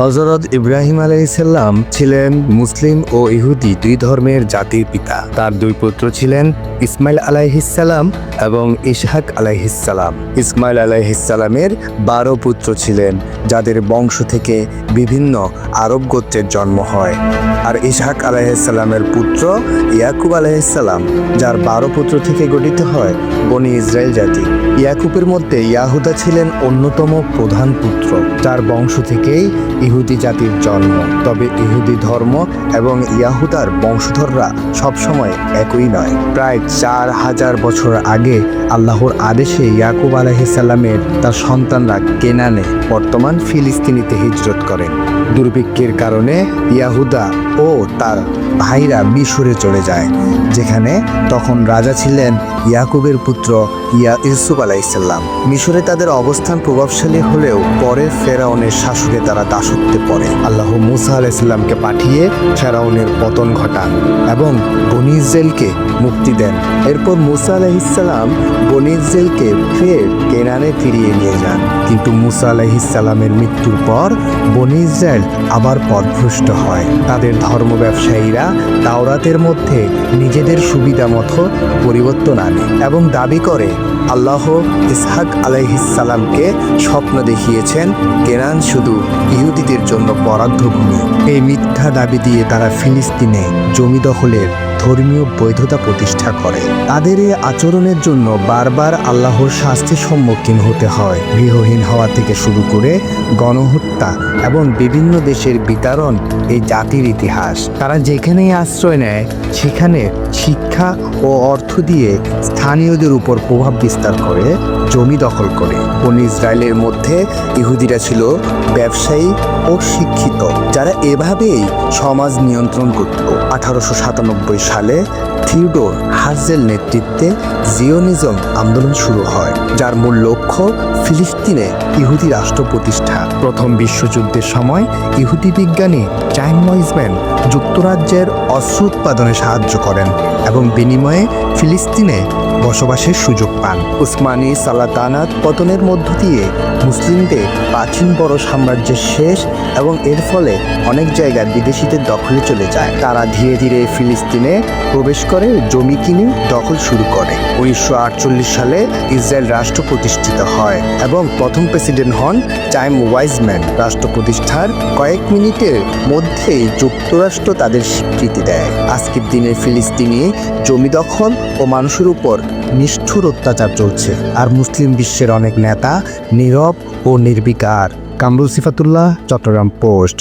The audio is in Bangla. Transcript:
হজরত ইব্রাহিম আলাইসাল্লাম ছিলেন মুসলিম ও ইহুদি দুই ধর্মের জাতির পিতা। তার দুই পুত্র ছিলেন ইসমাইল আলাইহিসাল্লাম এবং ইসহাক আলাইহিসাল্লাম ইসমাইল আলাইহিসাল্লামের বারো পুত্র ছিলেন, যাদের বংশ থেকে বিভিন্ন আরব গোত্রের জন্ম হয়। আর ইসহাক আলাইহিসাল্লামের পুত্র ইয়াকুব আলাইহিসাল্লাম যার বারো পুত্র থেকে গঠিত হয় বনি ইসরায়েল জাতি। ইয়াকুবের মধ্যে ইয়াহুদা ছিলেন অন্যতম প্রধান পুত্র, যার বংশ থেকেই ইহুদি জাতির জন্ম। তবে ইহুদি ধর্ম এবং ইয়াহুদার বংশধররা সবসময় একই নয়। প্রায় চার হাজার বছর আগে আল্লাহর আদেশে ইয়াকুব আলাইসাল্লামের তার সন্তানরা কেনানে, বর্তমান ফিলিস্তিনিতে হিজরত করেন। দুর্ভিক্ষের কারণে ইয়াহুদা ও তার ভাইরা মিশরে চলে যায়, যেখানে তখন রাজা ছিলেন ইয়াকুবের পুত্র ইয়া ইউসুফ আলাইসাল্লাম মিশরে তাদের অবস্থান প্রভাবশালী হলেও পরে ফেরাউনের শাসনে তারা দাসত্বে পড়ে। আল্লাহ মুসা আলাইসাল্লামকে পাঠিয়ে ফেরাউনের পতন ঘটান এবং বনি ইসরায়েলকে মুক্তি দেন। এরপর মুসা আলাইসাল্লাম বনি ইসরায়েলকে ফের কেনানে ফিরিয়ে নিয়ে যান। কিন্তু মুসা আলাইসাল্লামের মৃত্যুর পর বনি ইসরায়েল আবার পথভ্রষ্ট হয়। তাদের ধর্ম ব্যবসায়ীরা তাওরাতের মধ্যে নিজেদের সুবিধা মতো পরিবর্তন আনে এবং দাবি করে আল্লাহ ইসহাক আলাইহিসালামকে স্বপ্ন দেখিয়েছেন, কেনান শুধু ইহুদিদের জন্য বরাদ্দ এই মিথ্যা দাবি দিয়ে তারা ফিলিস্তিনে জমি দখলের ধর্মীয় বৈধতা প্রতিষ্ঠা করে। তাদের এই আচরণের জন্য বারবার আল্লাহর শাস্তির সম্মুখীন হতে হয়। গৃহহীন হওয়া থেকে শুরু করে গণহত্যা এবং বিভিন্ন দেশের বিতরণ এই জাতির ইতিহাস। তারা যেখানেই আশ্রয় নেয়, সেখানে শিক্ষা ও অর্থ দিয়ে স্থানীয়দের উপর প্রভাব বিস্তার করে জমি দখল করে। কোন ইসরায়েলের মধ্যে ইহুদিরা ছিল ব্যবসায়ী ও শিক্ষিত, যারা এভাবেই সমাজ নিয়ন্ত্রণ করত। আঠারোশো সাতানব্বই সালে থিওডোর হাজেল নেতৃত্বে জিওনিজম আন্দোলন শুরু হয়, যার মূল লক্ষ্য ফিলিস্তিনে ইহুদি রাষ্ট্র প্রতিষ্ঠা। প্রথম বিশ্বযুদ্ধের সময় ইহুদি বিজ্ঞানী টাইম ওয়াইজম্যান যুক্তরাজ্যের অস্ত্র উৎপাদনে সাহায্য করেন এবং বিনিময়ে ফিলিস্তিনে বসবাসের সুযোগ পান। উসমানী সালাতানাত পতনের মধ্য দিয়ে মুসলিমদের প্রাচীন বড় সাম্রাজ্যের শেষ এবং এর ফলে অনেক জায়গায় বিদেশিদের দখলে চলে যায়। তারা ধীরে ধীরে ফিলিস্তিনে প্রবেশ করে জমি কিনে দখল শুরু করে। উনিশশো আটচল্লিশ সালে ইসরায়েল রাষ্ট্র প্রতিষ্ঠিত হয় এবং প্রথম প্রেসিডেন্ট হন টাইম ওয়াইজম্যান। রাষ্ট্র প্রতিষ্ঠার কয়েক মিনিটের মধ্যেই যুক্তরাষ্ট্র তাদের স্বীকৃতি দেয়। আজকের দিনে ফিলিস্তিনি জমি দখল ও মানুষের উপর নিষ্ঠুর অত্যাচার চলছে। আর মুসলিম বিশ্বের অনেক নেতা নীরব ও নির্বিকার। কামরুল সিফাতুল্লাহ, চট্টগ্রাম পোস্ট।